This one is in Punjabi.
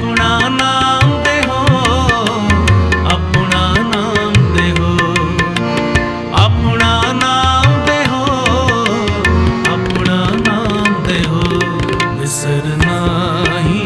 ਆਪਣਾ ਨਾਮ ਦੇ ਹੋ ਆਪਣਾ ਨਾਮ ਦੇ ਹੋ ਆਪਣਾ ਨਾਮ ਦੇ ਹੋ ਆਪਣਾ ਨਾਮ ਦੇ ਹੋ ਵਿਸਰਨਾ ਹੀ